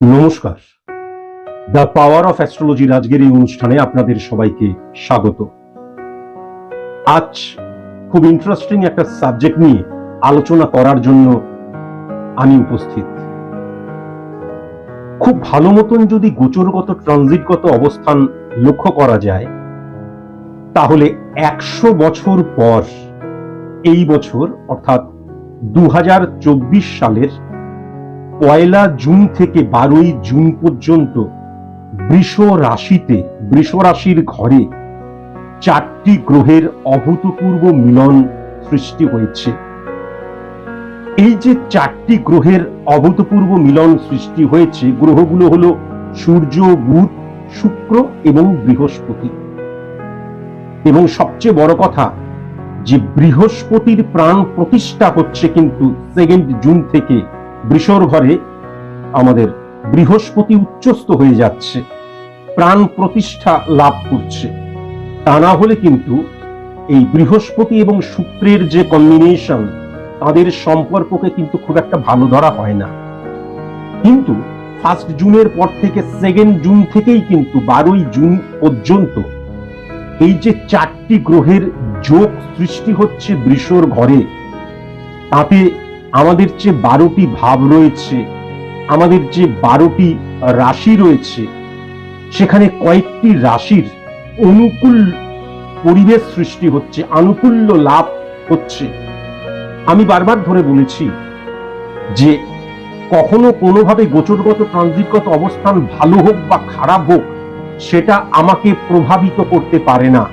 নমস্কার। The power of অ্যাস্ট্রোলজির আজকের এই অনুষ্ঠানে আপনাদের সবাইকে স্বাগত। আজ খুব ইন্টারেস্টিং একটা সাবজেক্ট নিয়ে আলোচনা করার জন্য আমি উপস্থিত। খুব ভালো মতন যদি গোচরগত ট্রানজিটগত অবস্থান লক্ষ্য করা যায়, তাহলে একশো বছর পর এই বছর, অর্থাৎ দু হাজার চব্বিশ সালের পয়লা জুন থেকে বারোই জুন পর্যন্ত বৃষ রাশিতে, বৃষ রাশির ঘরে চারটি গ্রহের অভূতপূর্ব মিলন সৃষ্টি হয়েছে। এই যে চারটি গ্রহের অভূতপূর্ব মিলন সৃষ্টি হয়েছে, গ্রহগুলো হলো সূর্য, বুধ, শুক্র এবং বৃহস্পতি। এবং সবচেয়ে বড় কথা, যে বৃহস্পতির প্রাণ প্রতিষ্ঠা হচ্ছে কিন্তু সেকেন্ড জুন থেকে বৃষর ঘরে আমাদের বৃহস্পতি উচ্চস্থ হয়ে যাচ্ছে, প্রাণ প্রতিষ্ঠা লাভ করছে। তা না হলে কিন্তু এই বৃহস্পতি এবং শুক্রের যে কম্বিনেশন তাদের সম্পর্ককে কিন্তু খুব একটা ভালো ধরা হয় না। কিন্তু ফার্স্ট জুনের পর থেকে সেকেন্ড জুন থেকেই কিন্তু বারোই জুন পর্যন্ত এই যে চারটি গ্রহের যোগ সৃষ্টি হচ্ছে বৃষর ঘরে, তাতে আমাদের যে বারোটি ভাব রয়েছে, আমাদের যে বারোটি রাশি রয়েছে, সেখানে কয়েকটি রাশির অনুকূল পরিবেশ সৃষ্টি হচ্ছে, আনুকূল্য লাভ হচ্ছে। আমি বারবার ধরে বলেছি যে কখনো কোনোভাবে গোচরগত ট্রানজিটগত অবস্থান ভালো হোক বা খারাপ হোক, সেটা আমাকে প্রভাবিত করতে পারে না।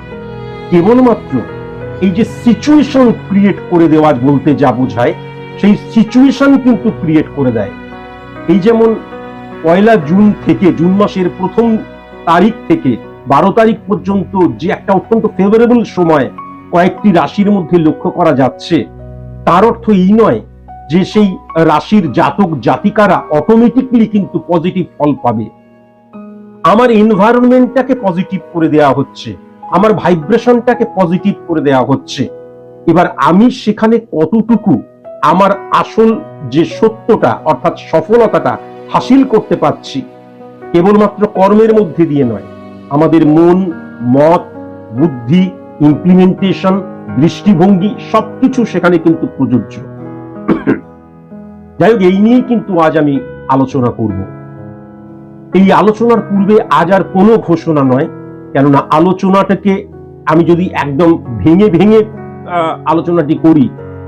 কেবলমাত্র এই যে সিচুয়েশন ক্রিয়েট করে দেওয়া বলতে যা বোঝায় সেই সিচুয়েশন কিন্তু ক্রিয়েট করে দেয়। এই যেমন পয়লা জুন থেকে জুন মাসের প্রথম তারিখ থেকে বারো তারিখ পর্যন্ত যে একটা অত্যন্ত ফেভারেবল সময় কয়েকটি রাশির মধ্যে লক্ষ্য করা যাচ্ছে, তার অর্থ এই নয় যে সেই রাশির জাতক জাতিকারা অটোমেটিকলি কিন্তু পজিটিভ ফল পাবে। আমার এনভায়রনমেন্টটাকে পজিটিভ করে দেওয়া হচ্ছে, আমার ভাইব্রেশনটাকে পজিটিভ করে দেওয়া হচ্ছে। এবার আমি সেখানে কতটুকু আমার আসল যে সত্যটা, অর্থাৎ সফলতাটা হাসিল করতে পারছি, কেবলমাত্র কর্মের মধ্যে দিয়ে নয়, আমাদের মন, মত, বুদ্ধি ইমপ্লিমেন্টেশন দৃষ্টিভঙ্গি, সবকিছু সেখানে কিন্তু প্রযোজ্য। যাই হোক, এই নিয়েই কিন্তু আজ আমি আলোচনা করব। এই আলোচনার পূর্বে আজ আর কোনো ঘোষণা নয়, কেননা আলোচনাটাকে আমি যদি একদম ভেঙে ভেঙে আলোচনাটি করি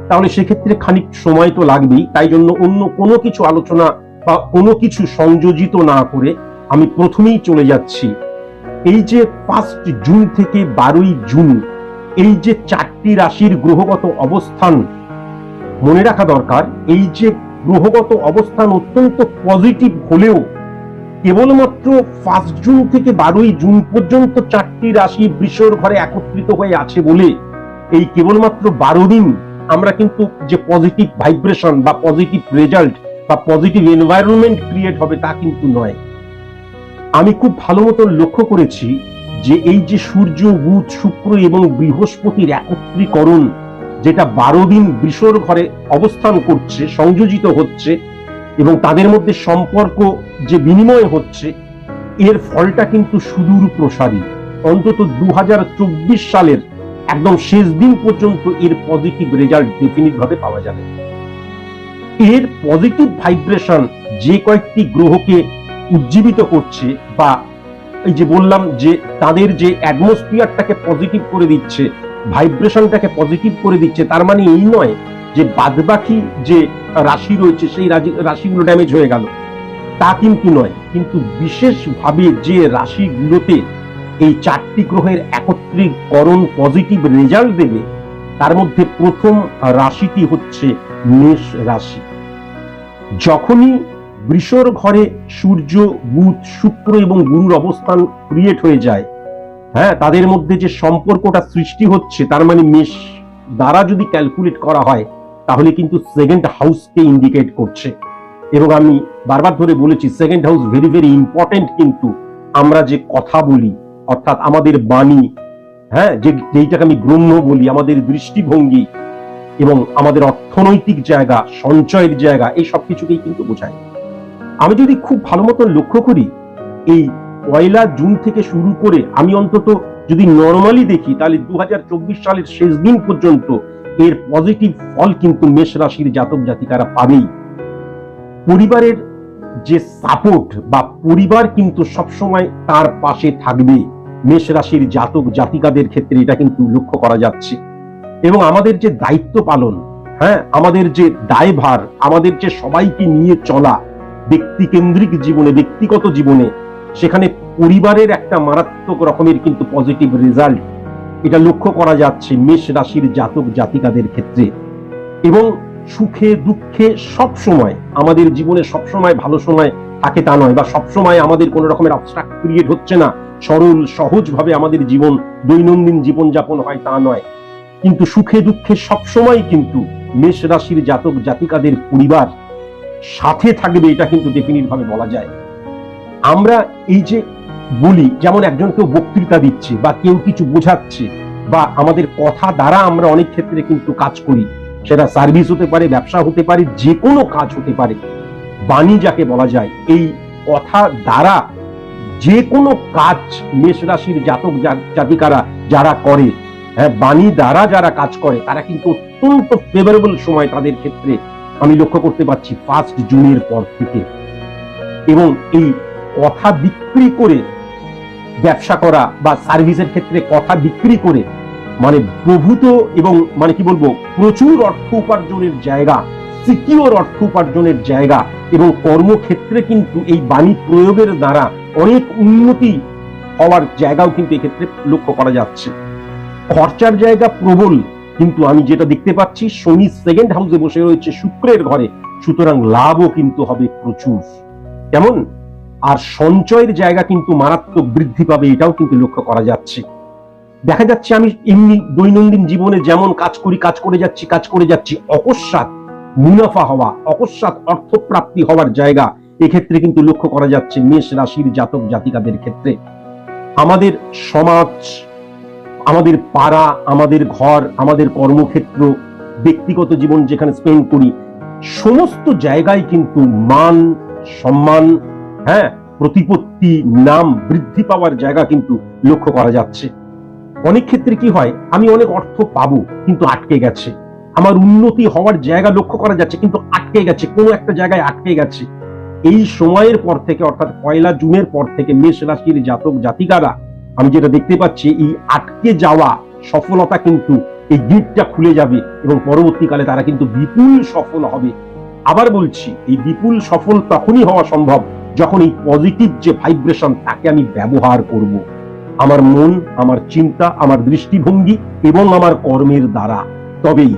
তাহলে সেক্ষেত্রে খানিক সময় তো লাগবেই। তাই জন্য অন্য কোনো কিছু আলোচনা বা কোনো কিছু সংযোজিত না করে আমি প্রথমেই চলে যাচ্ছি। এই যে ফার্স্ট জুন থেকে বারোই জুন, এই যে চারটি রাশির গ্রহগত অবস্থান, মনে রাখা দরকার, এই যে গ্রহগত অবস্থান অত্যন্ত পজিটিভ হলেও কেবলমাত্র ফার্স্ট জুন থেকে বারোই জুন পর্যন্ত চারটি রাশি বৃষর ঘরে একত্রিত হয়ে আছে বলে এই কেবলমাত্র বারো দিন আমরা কিন্তু যে পজিটিভ ভাইব্রেশন বা পজিটিভ রেজাল্ট বা পজিটিভ এনভায়রনমেন্ট ক্রিয়েট হবে তা কিন্তু নয়। আমি খুব ভালো মতন লক্ষ্য করেছি যে এই যে সূর্য, বুধ, শুক্র এবং বৃহস্পতির একত্রীকরণ যেটা বারো দিন বৃষর ঘরে অবস্থান করছে, সংযোজিত হচ্ছে এবং তাদের মধ্যে সম্পর্ক যে বিনিময় হচ্ছে, এর ফলটা কিন্তু সুদূর প্রসারী অন্তত দু হাজার চব্বিশ সালের একদম শেষ দিন পর্যন্ত এর পজিটিভ রেজাল্ট ডেফিনিট ভাবে পাওয়া যাবে। এর পজিটিভ ভাইব্রেশন যে কয়েকটি গ্রহকে উজ্জীবিত করছে বা এই যে বললাম যে তাদের যে অ্যাটমসফিয়ারটাকে পজিটিভ করে দিচ্ছে ভাইব্রেশনটাকে পজিটিভ করে দিচ্ছে, তার মানে এই নয় যে বাদবাকি যে রাশি রয়েছে, সেই রাশিগুলো ড্যামেজ হয়ে গেল। তা কিন্তু নয়, কিন্তু বিশেষভাবে যে রাশিগুলোতে এই চারটি গ্রহের একত্রীকরণ পজিটিভ রেজাল্ট দেবে, তার মধ্যে প্রথম রাশিটি হচ্ছে মেষ রাশি। যখনই বৃষর ঘরে সূর্য, বুধ, শুক্র এবং গুরুর অবস্থান ক্রিয়েট হয়ে যায় হ্যাঁ তাদের মধ্যে যে সম্পর্কটা সৃষ্টি হচ্ছে, তার মানে মেষ দ্বারা যদি ক্যালকুলেট করা হয়, তাহলে কিন্তু সেকেন্ড হাউসকে ইন্ডিকেট করছে। এবং আমি বারবার ধরে বলেছি second house very very important কিন্তু আমরা যে কথা বলি অর্থাৎ আমাদের বাণী হ্যাঁ যে যেইটাকে আমি গ্রহ্য বলি, আমাদের দৃষ্টিভঙ্গি এবং আমাদের অর্থনৈতিক জায়গা, সঞ্চয়ের জায়গা, এই সব কিছুকেই কিন্তু বোঝায়। আমি যদি খুব ভালো মতন লক্ষ্য করি, এই পয়লা জুন থেকে শুরু করে আমি অন্তত যদি নর্মালি দেখি, তাহলে দু হাজার চব্বিশ সালের শেষ দিন পর্যন্ত এর পজিটিভ ফল কিন্তু মেষ রাশির জাতক জাতিকারা পাবেই। পরিবারের যে সাপোর্ট বা পরিবার কিন্তু সবসময় তার পাশে থাকবে মেষ রাশির জাতক জাতিকাদের ক্ষেত্রে এটা কিন্তু লক্ষ্য করা যাচ্ছে। এবং আমাদের যে দায়িত্ব পালন হ্যাঁ আমাদের যে দায়ভার, আমাদের যে সবাইকে নিয়ে চলা, ব্যক্তিকেন্দ্রিক জীবনে, ব্যক্তিগত জীবনে, সেখানে পরিবারের একটা মারাত্মক রকমের কিন্তু পজিটিভ রেজাল্ট এটা লক্ষ্য করা যাচ্ছে মেষ রাশির জাতক জাতিকাদের ক্ষেত্রে। এবং সুখে, দুঃখে সব সময়, আমাদের জীবনে সব সময় ভালো সময় থাকে তা নয় বা সব সময় আমাদের কোনো রকমের অবস্ট্রাক্ট ক্রিয়েট হচ্ছে না। সরল, সহজভাবে আমাদের জীবন দৈনন্দিন জীবন যাপন হয় তা নয়। কিন্তু সুখে দুঃখে সব সময় কিন্তু মেষ রাশির জাতক জাতিকাদের পরিবার সাথে থাকবে, এটা কিন্তু ভাবে বলা যায়। আমরা এই যে বলি, যেমন একজন কেউ বক্তৃতা দিচ্ছে বা কেউ কিছু বোঝাচ্ছে বা আমাদের কথা দ্বারা আমরা অনেক ক্ষেত্রে কিন্তু কাজ করি, সেটা সার্ভিস হতে পারে, ব্যবসা হতে পারে যে কোনো কাজ হতে পারে। বাণী যাকে বলা যায়, এই কথা দ্বারা যে কোনো কাজ মেষ রাশির জাতক জাতিকারা যারা করে হ্যাঁ বাণী দ্বারা যারা কাজ করে, তারা কিন্তু অত্যন্ত ফেভারেবল সময় তাদের ক্ষেত্রে আমি লক্ষ্য করতে পারছি ফার্স্ট জুনের পর থেকে। এবং এই কথা বিক্রি করে ব্যবসা করা বা সার্ভিসের ক্ষেত্রে কথা বিক্রি করে মানে প্রভূত এবং মানে কি বলব, প্রচুর অর্থ উপার্জনের জায়গা সিকিওর অর্থ উপার্জনের জায়গা এবং কর্মক্ষেত্রে কিন্তু এই বাণী প্রয়োগের দ্বারা অনেক উন্নতি হওয়ার জায়গাও কিন্তু এক্ষেত্রে লক্ষ্য করা যাচ্ছে। খরচার জায়গা প্রবল, কিন্তু আমি যেটা দেখতে পাচ্ছি, শনি সেকেন্ড হাউসে বসে রয়েছে শুক্রের ঘরে, সুতরাং লাভও কিন্তু হবে প্রচুর। কেমন? আর সঞ্চয়ের জায়গা কিন্তু মারাত্মক বৃদ্ধি পাবে, এটাও কিন্তু লক্ষ্য করা যাচ্ছে। দেখা যাচ্ছে আমি এমনি দৈনন্দিন জীবনে যেমন কাজ করি, কাজ করে যাচ্ছি, কাজ করে যাচ্ছি, অকস্মাৎ মুনাফা হওয়া, অকস্মাৎ অর্থপ্রাপ্তি হওয়ার জায়গা, এক্ষেত্রে কিন্তু লক্ষ্য করা যাচ্ছে মেষ রাশির জাতক জাতিকাদের ক্ষেত্রে। আমাদের সমাজ, আমাদের পাড়া, আমাদের ঘর, আমাদের কর্মক্ষেত্র, ব্যক্তিগত জীবন যেখানে স্পেন্ড করি, সমস্ত জায়গায় কিন্তু মান, সম্মান হ্যাঁ প্রতিপত্তি, নাম বৃদ্ধি পাওয়ার জায়গা কিন্তু লক্ষ্য করা যাচ্ছে। অনেক ক্ষেত্রে কি হয়, আমি অনেক অর্থ পাবো, কিন্তু আটকে গেছে। আমার উন্নতি হওয়ার জায়গা লক্ষ্য করা যাচ্ছে, কিন্তু আটকে গেছে, কোনো একটা জায়গায় আটকে গেছে। এই সময়ের পর থেকে, অর্থাৎ পয়লা জুনের পর থেকে মেষ রাশির জাতক জাতিকারা, আমি যেটা দেখতে পাচ্ছি, এই আটকে যাওয়া সফলতা কিন্তু এই গিটটা খুলে যাবে এবং পরবর্তীকালে তারা কিন্তু বিপুল সফল হবে। আবার বলছি, এই বিপুল সফল তখনই হওয়া সম্ভব যখন এই পজিটিভ যে ভাইব্রেশন তাকে আমি ব্যবহার করব। আমার মন, আমার চিন্তা, আমার দৃষ্টিভঙ্গি এবং আমার কর্মের দ্বারা। তবেই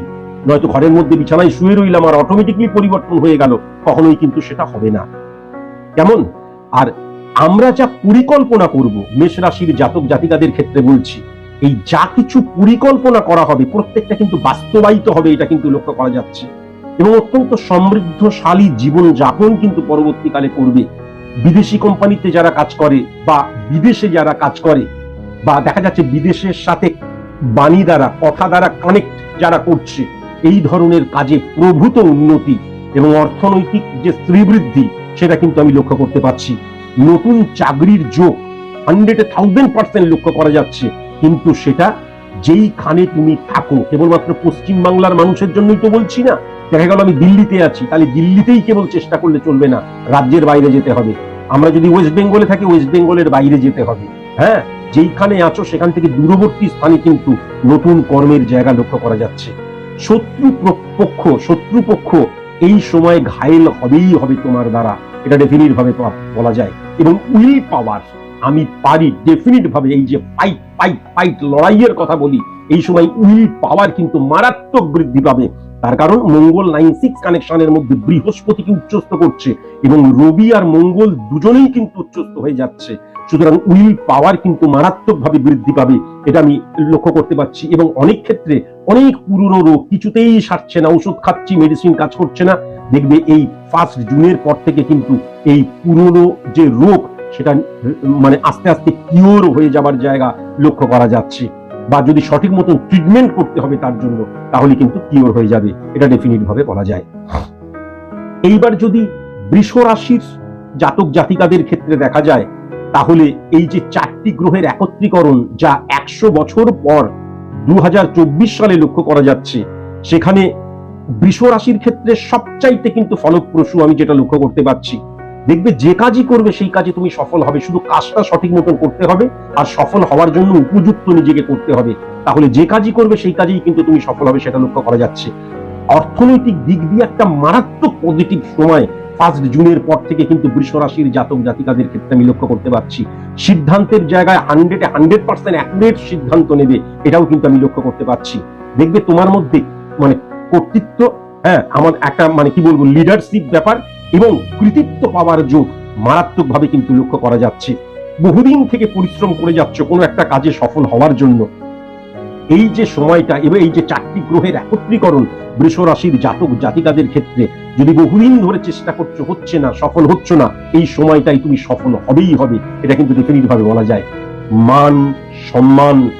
নয়তো ঘরের মধ্যে বিছানায় শুয়ে রইলাম আর অটোমেটিকলি পরিবর্তন হয়ে গেল। কখনোই কিন্তু সেটা হবে না। কেমন? আর আমরা যা পরিকল্পনা করব, মেষ রাশির জাতক জাতিকাদের ক্ষেত্রে বলছি, এই যা কিছু পরিকল্পনা করা হবে, প্রত্যেকটা কিন্তু বাস্তবায়িত হবে, এটা কিন্তু লক্ষ্য করা যাচ্ছে। এবং অত্যন্ত সমৃদ্ধশালী জীবন যাপন কিন্তু পরবর্তীকালে করবে। বিদেশি কোম্পানিতে যারা কাজ করে বা বিদেশে যারা কাজ করে, বা দেখা যাচ্ছে বিদেশের সাথে বাণী দ্বারা, কথা দ্বারা কানেক্ট যারা করছে এই ধরনের কাজে প্রভূত উন্নতি এবং অর্থনৈতিক যে শ্রীবৃদ্ধি, সেটা কিন্তু আমি লক্ষ্য করতে পারছি। নতুন চাকরির যোগ হান্ড্রেড থাউজেন্ড পার্সেন্ট লক্ষ্য করা যাচ্ছে। কিন্তু সেটা যেইখানে তুমি থাকো, কেবলমাত্র পশ্চিম বাংলার মানুষের জন্যই তো বলছি না। দেখা গেল আমি দিল্লিতে আছি, তাহলে দিল্লিতেই কেবল চেষ্টা করলে চলবে না, রাজ্যের বাইরে যেতে হবে। আমরা যদি ওয়েস্ট বেঙ্গলে থাকি ওয়েস্ট বেঙ্গলের বাইরে যেতে হবে। হ্যাঁ যেইখানে আছো, সেখান থেকে দূরবর্তী স্থানে কিন্তু নতুন কর্মের জায়গা লক্ষ্য করা যাচ্ছে। শত্রু পক্ষ শত্রুপক্ষ এই সময় ঘায়েল হবেই হবে তোমার দ্বারা। এটা ডেফিনিট ভাবে বলা যায়। এবং উইল পাওয়ার আমি পারি ডেফিনিট ভাবে এই যে ফাইট ফাইট ফাইট লড়াইয়ের কথা বলি, এই সময় উইল পাওয়ার কিন্তু মারাত্মক বৃদ্ধি পাবে। তার কারণ মঙ্গল নাইন সিক্স কানেকশনের মধ্যে বৃহস্পতিকে উচ্চস্ত করছে এবং রবি আর মঙ্গল দুজনেই কিন্তু উচ্চস্ত হয়ে যাচ্ছে। সুতরাং উইল পাওয়ার কিন্তু মারাত্মকভাবে বৃদ্ধি পাবে, এটা আমি লক্ষ্য করতে পারছি। এবং অনেক ক্ষেত্রে অনেক পুরনো রোগ কিছুতেই সারছে না, ওষুধ খাচ্ছি মেডিসিন কাজ করছে না। দেখবে এই ফার্স্ট জুনের পর থেকে কিন্তু এই পুরনো যে রোগ, সেটা মানে আস্তে আস্তে কিওর হয়ে যাবার জায়গা লক্ষ্য করা যাচ্ছে। বা যদি সঠিক মতন ট্রিটমেন্ট করতে হবে তার জন্য, তাহলে কিন্তু কিওর হয়ে যাবে, এটা ডেফিনিট ভাবে বলা যায়। এইবার যদি বৃষ রাশির জাতক জাতিকাদের ক্ষেত্রে দেখা যায় তাহলে এই যে চারটি গ্রহের একত্রীকরণ যা একশো বছর পর দু সালে লক্ষ্য করা যাচ্ছে, সেখানে বৃষ রাশির ক্ষেত্রে সবচাইতে কিন্তু ফলপ্রসূ আমি যেটা লক্ষ্য করতে পারছি। দেখবে যে কাজই করবে সেই কাজে তুমি সফল হবে, শুধু কাজটা সঠিক মতন করতে হবে আর সফল হওয়ার জন্য উপযুক্ত নিজেকে করতে হবে। তাহলে যে কাজই করবে সেই কাজেই কিন্তু তুমি সফল হবে সেটা লক্ষ্য করা যাচ্ছে। অর্থনৈতিক দিক দিয়ে একটা মারাত্মক পজিটিভ সময় ফার্স্ট জুনের পর থেকে কিন্তু বৃষ রাশির জাতক জাতিকাদের ক্ষেত্রে আমি লক্ষ্য করতে পারছি। সিদ্ধান্তের জায়গায় হান্ড্রেডে হান্ড্রেড পার্সেন্ট অ্যাকুরেট সিদ্ধান্ত নেবে, এটাও কিন্তু আমি লক্ষ্য করতে পারছি। দেখবে তোমার মধ্যে মানে কর্তৃত্ব হ্যাঁ আমার একটা মানে কি বলব লিডারশিপ ব্যাপার এবং কৃতিত্ব পাওয়ার যোগ মারাত্মকভাবে কিন্তু লক্ষ্য করা যাচ্ছে। বহুদিন থেকে পরিশ্রম করে যাচ্ছ কোনো একটা কাজে সফল হওয়ার জন্য। এই যে সময়টা এবং এই যে চারটি গ্রহের একত্রীকরণ বৃষ রাশির জাতক জাতিকাদের ক্ষেত্রে, যদি বহুদিন ধরে চেষ্টা করছ, হচ্ছে না, সফল হচ্ছে না, এই সময়টাই তুমি সফল হবেই হবে, এটা কিন্তু ভাবে বলা যায়। মান, সম্মান,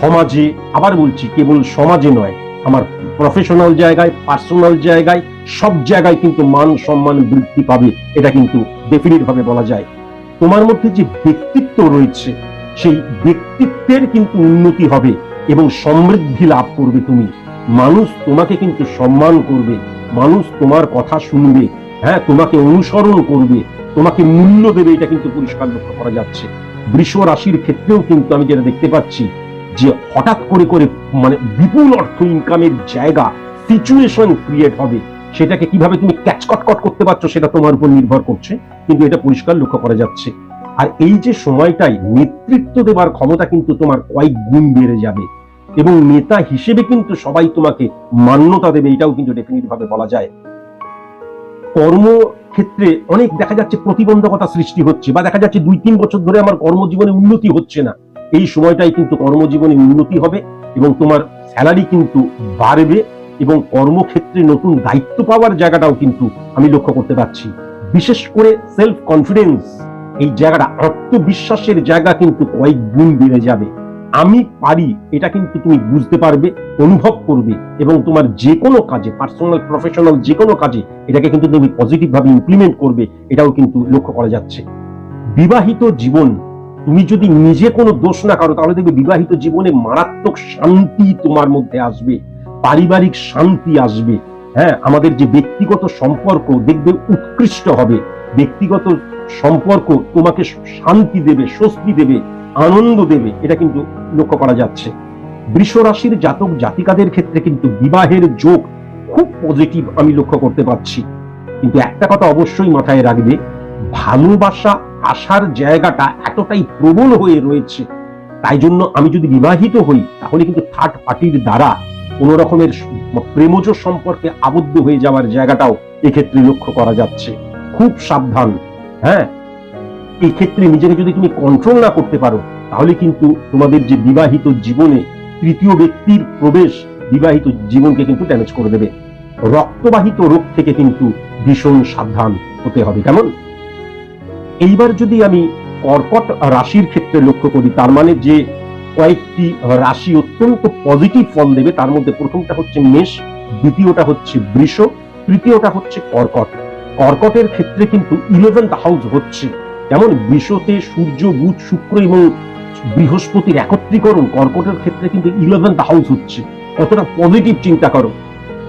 সমাজে, আবার বলছি, কেবল সমাজে নয়, আমার প্রফেশনাল জায়গায় পার্সোনাল জায়গায়, সব জায়গায় কিন্তু মান, সম্মান বৃদ্ধি পাবে, এটা কিন্তু ভাবে বলা যায়। তোমার মধ্যে যে ব্যক্তিত্ব রয়েছে সেই ব্যক্তিত্বের কিন্তু উন্নতি হবে এবং সমৃদ্ধি লাভ করবে তুমি। মানুষ তোমাকে কিন্তু সম্মান করবে, মানুষ তোমার কথা শুনবে হ্যাঁ তোমাকে অনুসরণ করবে, তোমাকে মূল্য দেবে, এটা কিন্তু পরিষ্কার লক্ষ্য করা যাচ্ছে। বৃষ রাশির ক্ষেত্রেও কিন্তু আমি যেটা দেখতে পাচ্ছি যে হঠাৎ করে করে মানে বিপুল অর্থ ইনকামের জায়গা সিচুয়েশন ক্রিয়েট হবে। সেটাকে কীভাবে তুমি ক্যাচ কট করতে পারছ সেটা তোমার উপর নির্ভর করছে, কিন্তু এটা পরিষ্কার লক্ষ্য করা যাচ্ছে। আর এই যে সময়টাই নেতৃত্ব দেবার ক্ষমতা কিন্তু তোমার কয়েক গুণ বেড়ে যাবে। এবং নেতা হিসেবে কিন্তু সবাই তোমাকে মান্যতা দেবে, এটাও কিন্তু ডেফিনিট ভাবে বলা যায়। কর্মক্ষেত্রে অনেক দেখা যাচ্ছে প্রতিবন্ধকতা সৃষ্টি হচ্ছে বা দেখা যাচ্ছে দুই তিন বছর ধরে আমার কর্মজীবনে উন্নতি হচ্ছে না। এই সময়টাই কিন্তু কর্মজীবনে উন্নতি হবে এবং তোমার স্যালারি কিন্তু বাড়বে এবং কর্মক্ষেত্রে নতুন দায়িত্ব পাওয়ার জায়গাটাও কিন্তু আমি লক্ষ্য করতে পারছি। বিশেষ করে সেলফ কনফিডেন্স এই জায়গাটা আত্মবিশ্বাসের জায়গা কিন্তু কয়েক গুণ বেড়ে যাবে। আমি পারি, এটা কিন্তু তুমি বুঝতে পারবে, অনুভব করবে এবং তোমার যে কোনো কাজে পার্সোনাল প্রফেশনাল যে কোনো কাজে, এটাকে কিন্তু তুমি পজিটিভ ভাবে ইমপ্লিমেন্ট করবে, এটাও কিন্তু লক্ষ্য করা যাচ্ছে। বিবাহিত জীবন, তুমি যদি নিজে কোনো দোষ না করো, তাহলে দেখবে বিবাহিত জীবনে মারাত্মক শান্তি তোমার মধ্যে আসবে, পারিবারিক শান্তি আসবে। হ্যাঁ আমাদের যে ব্যক্তিগত সম্পর্ক, দেখবে উৎকৃষ্ট হবে। ব্যক্তিগত সম্পর্ক তোমাকে শান্তি দেবে, স্বস্তি দেবে, আনন্দ দেবে, এটা কিন্তু লক্ষ্য করা যাচ্ছে। বৃষ রাশির জাতক জাতিকাদের ক্ষেত্রে কিন্তু বিবাহের যোগ খুব পজিটিভ আমি লক্ষ্য করতে পারছি। কিন্তু একটা কথা অবশ্যই মাথায় রাখবে, ভালোবাসা আসার জায়গাটা এতটাই প্রবল হয়ে রয়েছে। তাই জন্য আমি যদি বিবাহিত হই, তাহলে কিন্তু থার্ড পার্টির দ্বারা কোন রকমের প্রেমজ সম্পর্কে আবদ্ধ হয়ে যাওয়ার জায়গাটাও এক্ষেত্রে লক্ষ্য করা যাচ্ছে। খুব সাবধান। হ্যাঁ? এই ক্ষেত্রে নিজেকে যদি তুমি কন্ট্রোল না করতে পারো, তাহলে কিন্তু তোমাদের যে বিবাহিত জীবনে তৃতীয় ব্যক্তির প্রবেশ বিবাহিত জীবনকে কিন্তু ড্যামেজ করে দেবে। রক্তবাহিত রোগ থেকে কিন্তু ভীষণ সাবধান হতে হবে, কেমন? এইবার যদি আমি কর্কট রাশির ক্ষেত্রে লক্ষ্য করি, তার মানে যে কয়েকটি রাশি অত্যন্ত পজিটিভ ফল দেবে, তার মধ্যে প্রথমটা হচ্ছে মেষ, দ্বিতীয়টা হচ্ছে বৃষ, তৃতীয়টা হচ্ছে কর্কট। কর্কটের ক্ষেত্রে কিন্তু ইলেভেন্থ হাউস হচ্ছে। যেমন বৃষতে সূর্য, বুধ, শুক্র এবং বৃহস্পতির একত্রীকরণ কর্কটের ক্ষেত্রে কিন্তু ইলেভেন্থ হাউস হচ্ছে। কতটা পজিটিভ চিন্তা করো।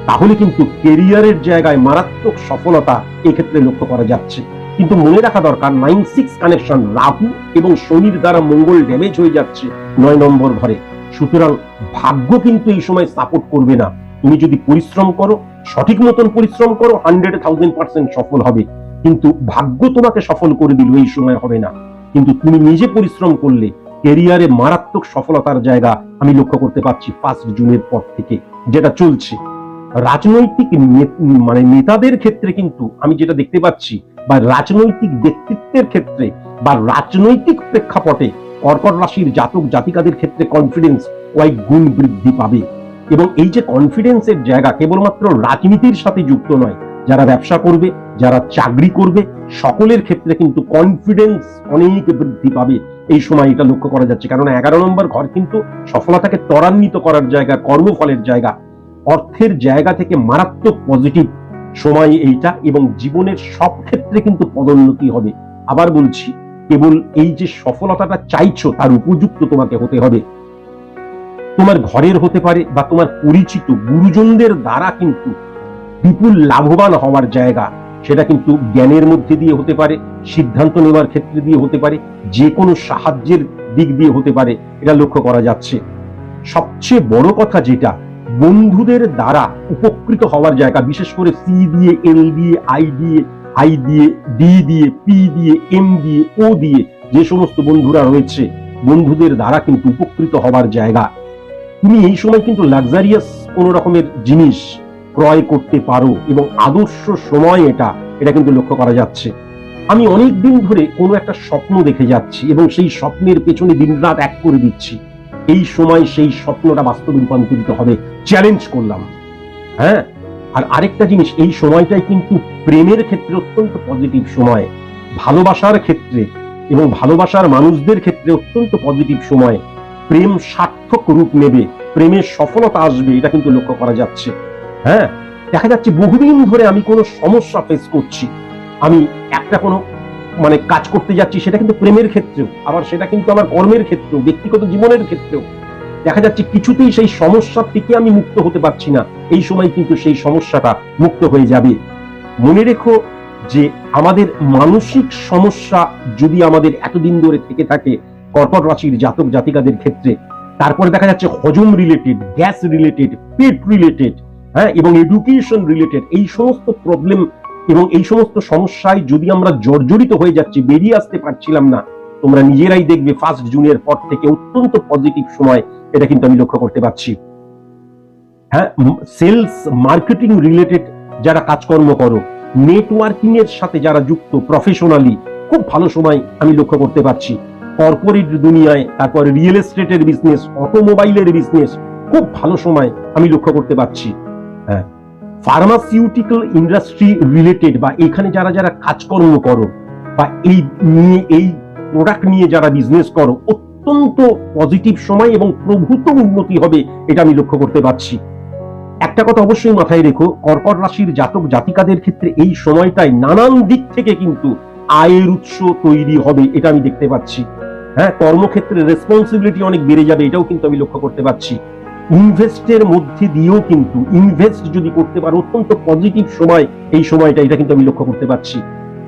তাহলে কিন্তু কেরিয়ারের জায়গায় মারাত্মক সফলতা এক্ষেত্রে লক্ষ্য করা যাচ্ছে। কিন্তু মনে রাখা দরকার নাইন সিক্স কানেকশন রাহু এবং শনির দ্বারা মঙ্গল ড্যামেজ হয়ে যাচ্ছে নয় নম্বর ঘরে। সুতরাং ভাগ্য কিন্তু এই সময় সাপোর্ট করবে না। তুমি যদি পরিশ্রম করো, সঠিক মতন পরিশ্রম করো হান্ড্রেড থাউজেন্ড পার্সেন্ট সফল হবে। কিন্তু ভাগ্য তোমাকে সফল করে দিল, এই সময় হবে না। কিন্তু তুমি নিজে পরিশ্রম করলে কেরিয়ারে মারাত্মক সফলতার জায়গা আমি লক্ষ্য করতে পারছি ফার্স্ট জুনের পর থেকে, যেটা চলছে। রাজনৈতিক মানে নেতাদের ক্ষেত্রে কিন্তু আমি যেটা দেখতে পাচ্ছি, বা রাজনৈতিক ব্যক্তিত্বের ক্ষেত্রে, বা রাজনৈতিক প্রেক্ষাপটে কর্কট রাশির জাতক জাতিকাদের ক্ষেত্রে কনফিডেন্স কয়েক গুণ বৃদ্ধি পাবে। এবং এই যে কনফিডেন্সের জায়গা কেবলমাত্র রাজনীতির সাথে যুক্ত নয়, যারা ব্যবসা করবে, যারা চাকরি করবে, সকলের ক্ষেত্রে কিন্তু কনফিডেন্স অনেক বৃদ্ধি পাবে। এই সময় এটা লক্ষ্য করা যাচ্ছে। কারণ এগারো নম্বর ঘর কিন্তু সফলতাকে ত্বরান্বিত করার জায়গা, কর্মফলের জায়গা। অর্থের জায়গা থেকে মারাত্মক পজিটিভ সময় এইটা এবং জীবনের সব ক্ষেত্রে কিন্তু পদোন্নতি হবে। আবার বলছি, কেবল এই যে সফলতাটা চাইছো, তার উপযুক্ত তোমাকে হতে হবে। তোমার ঘরের হতে পারে বা তোমার পরিচিত গুরুজনদের দ্বারা কিন্তু বিপুল লাভবান হওয়ার জায়গা, সেটা কিন্তু জ্ঞানের মধ্যে দিয়ে হতে পারে, সিদ্ধান্ত নেওয়ার ক্ষেত্রে দিয়ে হতে পারে যে কোনো সাহায্যের দিক দিয়ে হতে পারে, এটা লক্ষ্য করা যাচ্ছে। সবচেয়ে বড় কথা যেটা, বন্ধুদের দ্বারা উপকৃত হওয়ার জায়গা, বিশেষ করে সি দিয়ে এল দিয়ে আই দিয়ে আই দিয়ে ডি দিয়ে পি দিয়ে এম দিয়ে ও দিয়ে, যে সমস্ত বন্ধুরা রয়েছে, বন্ধুদের দ্বারা কিন্তু উপকৃত হওয়ার জায়গা। তুমি এই সময় কিন্তু লাক্সারিয়াস কোন রকমের জিনিস ক্রয় করতে পারো এবং আদর্শ সময় এটা এটা কিন্তু লক্ষ্য করা যাচ্ছে। আমি অনেক দিন ধরে কোনো একটা স্বপ্ন দেখে যাচ্ছি এবং সেই স্বপ্নের পেছনে দিনরাত এক করে দিচ্ছি। এই সময় সেই স্বপ্নটা বাস্তবে রূপান্তরিত হবে। চ্যালেঞ্জ করলাম। হ্যাঁ? আর আরেকটা জিনিস, এই সময়টাই কিন্তু প্রেমের ক্ষেত্রে অত্যন্ত পজিটিভ সময়। ভালোবাসার ক্ষেত্রে এবং ভালোবাসার মানুষদের ক্ষেত্রে অত্যন্ত পজিটিভ সময়। প্রেম সার্থক রূপ নেবে, প্রেমের সফলতা আসবে, এটা কিন্তু লক্ষ্য করা যাচ্ছে। হ্যাঁ দেখা যাচ্ছে বহুদিন ধরে আমি কোনো সমস্যা ফেস করছি। আমি একটা কোনো মানে কাজ করতে যাচ্ছি, সেটা কিন্তু প্রেমের ক্ষেত্রেও, আবার সেটা কিন্তু আমার কর্মের ক্ষেত্রেও, ব্যক্তিগত জীবনের ক্ষেত্রেও। দেখা যাচ্ছে কিছুতেই সেই সমস্যা থেকে আমি মুক্ত হতে পারছি না। এই সময় কিন্তু সেই সমস্যাটা মুক্ত হয়ে যাবে। মনে রেখো যে আমাদের মানসিক সমস্যা যদি আমাদের এতদিন ধরে থেকে থাকে কর্কট রাশির জাতক জাতিকাদের ক্ষেত্রে। তারপরে দেখা যাচ্ছে হজম রিলেটেড গ্যাস রিলেটেড পেট রিলেটেড হ্যাঁ এবং এডুকেশন রিলেটেড এই সমস্ত প্রবলেম এবং এই সমস্ত সমস্যায় যদি আমরা জর্জরিত হয়ে যাচ্ছি, বেরিয়ে আসতে পারছিলাম না, তোমরা নিজেরাই দেখবে ফার্স্ট জুনের পর থেকে অত্যন্ত পজিটিভ সময় এটা কিন্তু আমি লক্ষ্য করতে পারছি। হ্যাঁ সেলস মার্কেটিং রিলেটেড যারা কাজকর্ম করো নেটওয়ার্কিং এর সাথে যারা যুক্ত প্রফেশনালি খুব ভালো সময় আমি লক্ষ্য করতে পারছি। কর্পোরেট দুনিয়ায়, তারপর রিয়েল এস্টেটের বিজনেস অটোমোবাইলের বিজনেস খুব ভালো সময় আমি লক্ষ্য করতে পারছি। হ্যাঁ ফার্মাসিউটিক্যাল ইন্ডাস্ট্রি রিলেটেড বা এখানে যারা যারা কাজকর্ম করো বা এই নিয়ে, এই প্রোডাক্ট নিয়ে যারা বিজনেস করো, অত্যন্ত পজিটিভ সময় এবং প্রভূত উন্নতি হবে এটা আমি লক্ষ্য করতে পারছি। একটা কথা অবশ্যই মাথায় রেখো, কর্কট রাশির জাতক জাতিকাদের ক্ষেত্রে এই সময়টায় নানান দিক থেকে কিন্তু আয়ের উৎস তৈরি হবে এটা আমি দেখতে পাচ্ছি। হ্যাঁ কর্মক্ষেত্রে রেসপন্সিবিলিটি অনেক বেড়ে যাবে, এটাও কিন্তু আমি লক্ষ্য করতে পারছি। ইনভেস্টের মধ্যে দিয়েও কিন্তু ইনভেস্ট যদি করতে পারো, অত্যন্ত পজিটিভ সময়, এই সময়টা, এটা কিন্তু আমি লক্ষ্য করতে পারছি।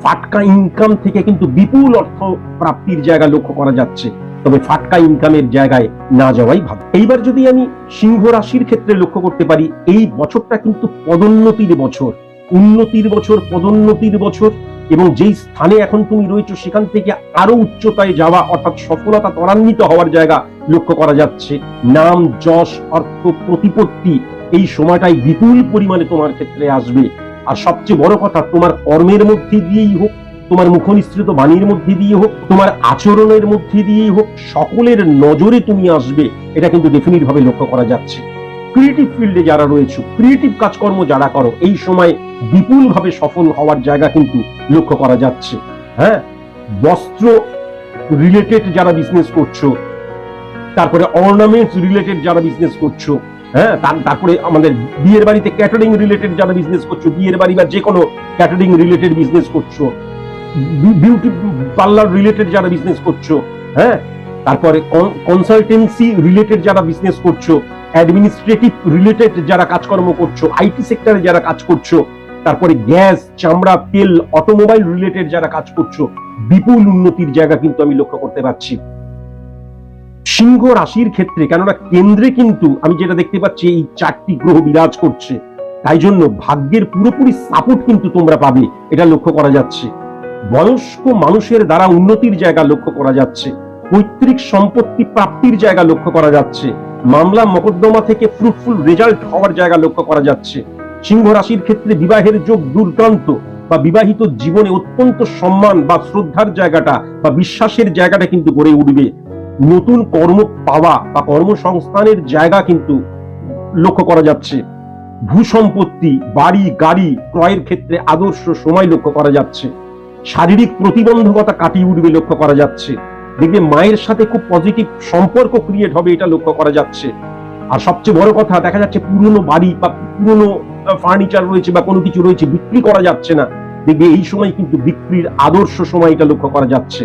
ফাটকা ইনকাম থেকে কিন্তু বিপুল অর্থ প্রাপ্তির জায়গা লক্ষ্য করা যাচ্ছে। তবে ফাটকা ইনকামের জায়গায় না যাওয়াই ভালো। এইবার যদি আমি সিংহ রাশির ক্ষেত্রে লক্ষ্য করতে পারি, এই বছরটা কিন্তু পদোন্নতির বছর। উন্নতির বছর, পদোন্নতির বছর। এবং যেই স্থানে এখন তুমি রয়েছো, সেখান থেকে আরও উচ্চতায় যাওয়া অর্থাৎ সফলতা ত্বরান্বিত হওয়ার জায়গা লক্ষ্য করা যাচ্ছে। নাম, যশ, অর্থ, প্রতিপত্তি, এই সময়টাই বিপুল পরিমাণে তোমার ক্ষেত্রে আসবে। আর সবচেয়ে বড় কথা, তোমার কর্মের মধ্যে দিয়েই হোক, তোমার মুখনিসৃত বাণীর মধ্যে দিয়ে হোক, তোমার আচরণের মধ্যে দিয়েই হোক, সকলের নজরে তুমি আসবে। এটা কিন্তু ডেফিনিট ভাবে লক্ষ্য করা যাচ্ছে। ক্রিয়েটিভ ফিল্ডে যারা রয়েছে ক্রিয়েটিভ কাজকর্ম যারা করো, এই সময় বিপুল ভাবে সফল হওয়ার জায়গা কিন্তু লক্ষ্য করা যাচ্ছে। হ্যাঁ? বস্ত্র রিলেটেড যারা বিজনেস করছ, তারপরে অর্নামেন্টস রিলেটেড যারা বিজনেস করছ হ্যাঁ? তারপরে আমাদের বিয়ের বাড়িতে ক্যাটারিং রিলেটেড যারা বিজনেস করছ, বিয়ের বাড়ি বা যে কোনো ক্যাটারিং রিলেটেড বিজনেস করছ বিউটি পার্লার রিলেটেড যারা বিজনেস করছ হ্যাঁ? তারপরে কনসালটেন্সি রিলেটেড যারা বিজনেস করছ অ্যাডমিনিস্ট্রেটিভ রিলেটেড যারা কাজকর্ম করছ আইটি সেক্টরে যারা কাজ করছ, তারপরে গ্যাস চামড়া, তেল অটোমোবাইল রিলেটেড যারা কাজ করছ, বিপুল উন্নতির জায়গা কিন্তু আমি লক্ষ্য করতে পারছি। সিংহ রাশির ক্ষেত্রে, কেননা কেন্দ্রে কিন্তু আমি যেটা দেখতে পাচ্ছি, এই চারটি গ্রহ বিরাজ করছে। তাই জন্য ভাগ্যের পুরোপুরি সাপোর্ট কিন্তু তোমরা পাবে, এটা লক্ষ্য করা যাচ্ছে। বয়স্ক মানুষের দ্বারা উন্নতির জায়গা লক্ষ্য করা যাচ্ছে। পৈতৃক সম্পত্তি প্রাপ্তির জায়গা লক্ষ্য করা যাচ্ছে। মামলা মকদ্দমা থেকে ফ্রুটফুল রেজাল্ট হওয়ার জায়গা লক্ষ্য করা যাচ্ছে। সিংহ রাশির ক্ষেত্রে বিবাহের যোগ দুর্দান্ত বা বিবাহিত জীবনে অত্যন্ত সম্মান বা শ্রদ্ধার জায়গাটা বা বিশ্বাসের জায়গাটা কিন্তু গড়ে উঠবে। নতুন কর্ম পাওয়া বা কর্মসংস্থানের জায়গা কিন্তু লক্ষ্য করা যাচ্ছে। ভূসম্পত্তি, বাড়ি, গাড়ি ক্রয়ের ক্ষেত্রে আদর্শ সময় লক্ষ্য করা যাচ্ছে। শারীরিক প্রতিবন্ধকতা কাটিয়ে উঠবে লক্ষ্য করা যাচ্ছে। দেখবে মায়ের সাথে খুব পজিটিভ সম্পর্ক ক্রিয়েট হবে, এটা লক্ষ্য করা যাচ্ছে। আর সবচেয়ে বড় কথা, দেখা যাচ্ছে পুরনো বাড়ি বা পুরনো ফার্নিচার রয়েছে বা কোনো কিছু রয়েছে, বিক্রি করা যাচ্ছে না। দেখবে এই সময় কিন্তু বিক্রির আদর্শ সময় এটা লক্ষ্য করা যাচ্ছে।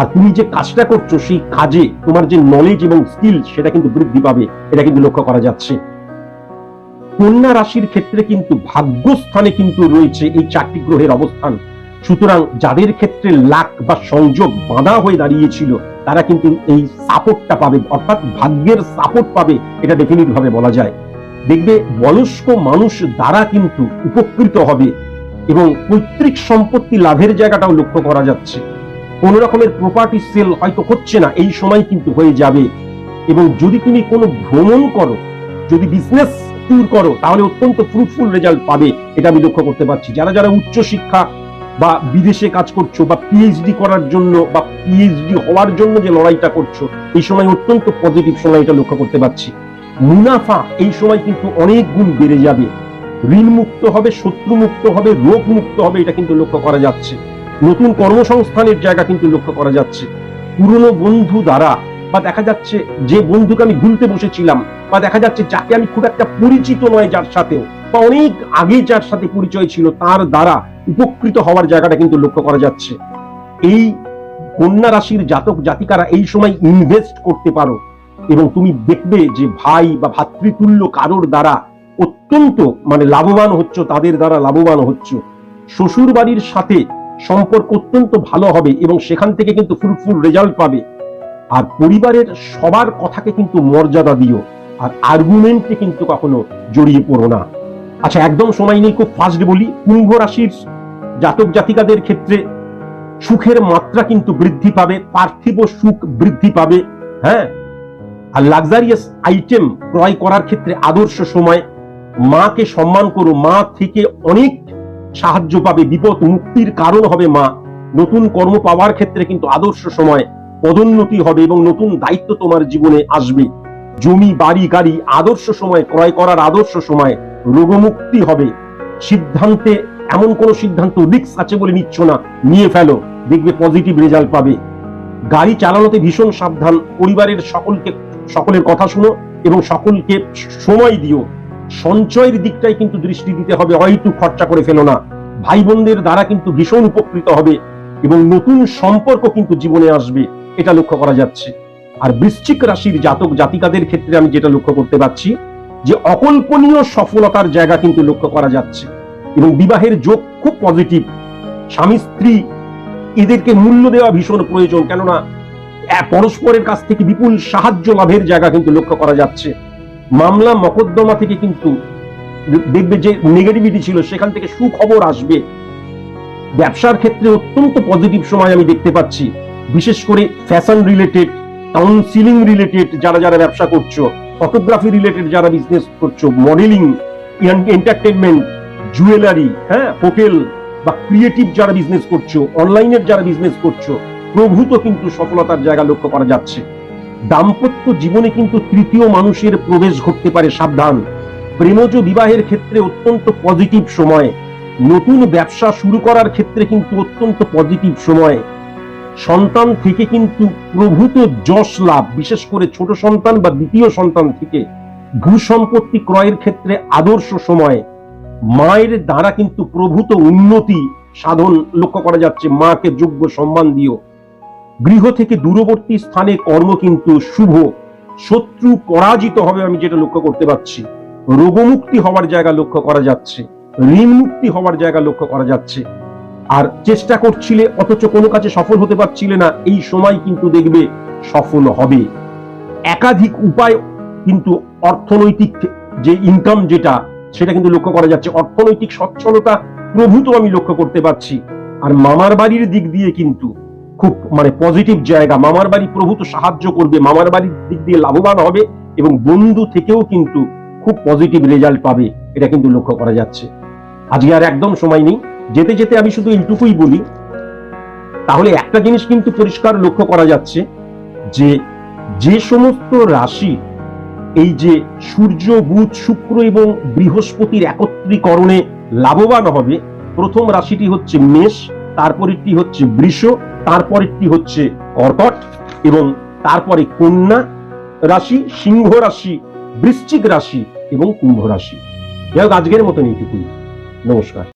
আর তুমি যে কাজটা করছ, সেই কাজে তোমার যে নলেজ এবং স্কিল সেটা কিন্তু বৃদ্ধি পাবে, এটা কিন্তু লক্ষ্য করা যাচ্ছে। কন্যা রাশির ক্ষেত্রে কিন্তু ভাগ্যস্থানে কিন্তু রয়েছে এই চারটি গ্রহের অবস্থান। সুতরাং যাদের ক্ষেত্রে লাক বা সংযোগ বাঁধা হয়ে দাঁড়িয়েছিল, তারা কিন্তু এই সাপোর্টটা পাবে, অর্থাৎ ভাগ্যের সাপোর্ট পাবে, এটা ডেফিনিট ভাবে বলা যায়। দেখবে, বয়স্ক মানুষ দ্বারা কিন্তু উপকৃত হবে এবং পৈতৃক সম্পত্তি লাভের জায়গাটাও লক্ষ্য করা যাচ্ছে। কোন রকমের প্রপার্টি সেল হয়তো হচ্ছে না, এই সময় কিন্তু হয়ে যাবে। এবং যদি তুমি কোনো ভ্রমণ করো, যদি বিজনেস ট্যুর করো, তাহলে অত্যন্ত ফ্রুটফুল রেজাল্ট পাবে, এটা আমি লক্ষ্য করতে পারছি। যারা যারা উচ্চ শিক্ষা বা বিদেশে কাজ করছ বা পিএইচডি করার জন্য বা পিএইচডি হওয়ার জন্য যে লড়াইটা করছ, এই সময় অত্যন্ত পজিটিভ সময় এটা লক্ষ্য করতে পারছি। মুনাফা এই সময় কিন্তু অনেক গুণ বেড়ে যাবে। ঋণ মুক্ত হবে, শত্রু মুক্ত হবে, রোগ মুক্ত হবে, এটা কিন্তু লক্ষ্য করা যাচ্ছে। নতুন কর্মসংস্থানের জায়গা কিন্তু লক্ষ্য করা যাচ্ছে। পুরনো বন্ধু দ্বারা, বা দেখা যাচ্ছে যে বন্ধুকে আমি ভুলতে বসেছিলাম, বা দেখা যাচ্ছে যাকে আমি খুব একটা পরিচিত নয় যার সাথেও, বা অনেক আগে যার সাথে পরিচয় ছিল, তার দ্বারা উপকৃত হওয়ার জায়গাটা কিন্তু লক্ষ্য করা যাচ্ছে। এই কন্যা রাশির জাতক জাতিকারা এই সময় ইনভেস্ট করতে পারো এবং তুমি দেখবে যে ভাই বা ভাতৃতুল্য কারোর দ্বারা অত্যন্ত মানে লাভবান হচ্ছ, তাদের দ্বারা লাভবান হচ্ছ। শ্বশুর বাড়ির সাথে সম্পর্ক অত্যন্ত ভালো হবে এবং সেখান থেকে কিন্তু ফ্রুটফুল রেজাল্ট পাবে। আর পরিবারের সবার কথাকে কিন্তু মর্যাদা দিও, আর আর্গুমেন্টে কিন্তু কখনো জড়িয়ে পড়ো না। আচ্ছা একদম সময় নেই, খুব ফাস্ট বলি। কুম্ভ রাশির জাতক জাতিকাদের ক্ষেত্রে সুখের মাত্রা কিন্তু বৃদ্ধি পাবে, পার্থিব সুখ বৃদ্ধি পাবে হ্যাঁ? আর লাক্সারিয়াস আইটেম ক্রয় করার ক্ষেত্রে আদর্শ সময়, মাকে সম্মান করো, মা থেকে অনেক সাহায্য পাবে, বিপদ মুক্তির কারণ হবে মা। নতুন কর্ম পাওয়ার ক্ষেত্রে কিন্তু আদর্শ সময় পদোন্নতি হবে এবং নতুন দায়িত্ব তোমার জীবনে আসবে। জমি, বাড়ি, গাড়ি, আদর্শ সময়, ক্রয় করার আদর্শ সময় রোগমুক্তি হবে। সিদ্ধান্তে এমন কোন সিদ্ধান্ত রিক্স আছে বলে নিচ্ছ না, নিয়ে ফেলো। দেখবে পজিটিভ রেজাল্ট পাবে। গাড়ি চালানোতে ভীষণ সাবধান। পরিবারের সকলকে, সকলের কথা শুনো এবং সকলকে সময় দিও। সঞ্চয়ের দিকটাই কিন্তু দৃষ্টি দিতে হবে, হয়তো খরচা করে ফেলো না। ভাই বোনদের দ্বারা কিন্তু ভীষণ উপকৃত হবে এবং নতুন সম্পর্ক কিন্তু জীবনে আসবে, এটা লক্ষ্য করা যাচ্ছে। আর বৃশ্চিক রাশির জাতক জাতিকাদের ক্ষেত্রে আমি যেটা লক্ষ্য করতে পারছি, যে অকল্পনীয় সফলতার জায়গা কিন্তু লক্ষ্য করা যাচ্ছে। এবং বিবাহের যোগ খুব পজিটিভ স্বামী, স্ত্রী এদেরকে মূল্য দেওয়া ভীষণ প্রয়োজন, কেননা পরস্পরের কাছ থেকে বিপুল সাহায্য লাভের জায়গা কিন্তু লক্ষ্য করা যাচ্ছে। মামলা, মকদ্দমা থেকে কিন্তু দেখবে যে নেগেটিভিটি ছিল, সেখান থেকে সুখবর আসবে। ব্যবসার ক্ষেত্রে অত্যন্ত পজিটিভ সময় আমি দেখতে পাচ্ছি। বিশেষ করে ফ্যাশন রিলেটেড কাউন্সিলিং রিলেটেড যারা যারা ব্যবসা করছ ফটোগ্রাফি রিলেটেড যারা বিজনেস করছ মডেলিং এন্টারটেনমেন্ট জুয়েলারি হ্যাঁ হোটেল বা ক্রিয়েটিভ যারা বিজনেস করছ অনলাইনের যারা বিজনেস করছ, প্রভূত কিন্তু সফলতার জায়গা লক্ষ্য করা যাচ্ছে। দাম্পত্য জীবনে কিন্তু তৃতীয় মানুষের প্রবেশ ঘটতে পারে সাবধান। প্রেমজ বিবাহের ক্ষেত্রে অত্যন্ত পজিটিভ সময়। নতুন ব্যবসা শুরু করার ক্ষেত্রে কিন্তু অত্যন্ত পজিটিভ সময়। সন্তান থেকে কিন্তু প্রভূত যশ লাভ, বিশেষ করে ছোট সন্তান বা দ্বিতীয় সন্তান থেকে। ভূ সম্পত্তি ক্রয়ের ক্ষেত্রে আদর্শ সময়। মায়ের দ্বারা কিন্তু প্রভূত উন্নতি সাধন লক্ষ্য করা যাচ্ছে। মাকে যোগ্য সম্মান দিও গৃহ থেকে দূরবর্তী স্থানে কর্ম কিন্তু শুভ। শত্রু পরাজিত হবে আমি যেটা লক্ষ্য করতে পারছি। রোগমুক্তি হওয়ার জায়গা লক্ষ্য করা যাচ্ছে। ঋণ মুক্তি হওয়ার জায়গা লক্ষ্য করা যাচ্ছে। আর চেষ্টা করছিলে, অথচ কোনো কাজে সফল হতে পারছিলে না। এই সময় কিন্তু দেখবে সফল হবে। একাধিক উপায় কিন্তু অর্থনৈতিক যে ইনকাম যেটা সেটা কিন্তু লক্ষ্য করা যাচ্ছে। অর্থনৈতিক সচ্ছলতা প্রভূত আমি লক্ষ্য করতে পারছি। আর মামার বাড়ির দিক দিয়ে কিন্তু খুব মানে পজিটিভ জায়গা। মামার বাড়ি প্রভূত সাহায্য করবে। মামার বাড়ির দিক দিয়ে লাভবান হবে এবং বন্ধু থেকেও কিন্তু খুব পজিটিভ রেজাল্ট পাবে। এটা কিন্তু লক্ষ্য করা যাচ্ছে। আজকে আর একদম সময় নেই। যেতে যেতে আমি শুধু এইটুকুই বলি। তাহলে একটা জিনিস কিন্তু পরিষ্কার লক্ষ্য করা যাচ্ছে যে যে সমস্ত রাশি এই যে সূর্য, বুধ, শুক্র এবং বৃহস্পতির একত্রীকরণে লাভবান হবে, প্রথম রাশিটি হচ্ছে মেষ, তারপরেরটি হচ্ছে বৃষ, তারপরেরটি হচ্ছে কর্কট এবং তারপরে কন্যা রাশি, সিংহ রাশি, বৃশ্চিক রাশি এবং কুম্ভ রাশি। যাই হোক, আজকের মতন এইটুকুই। নমস্কার।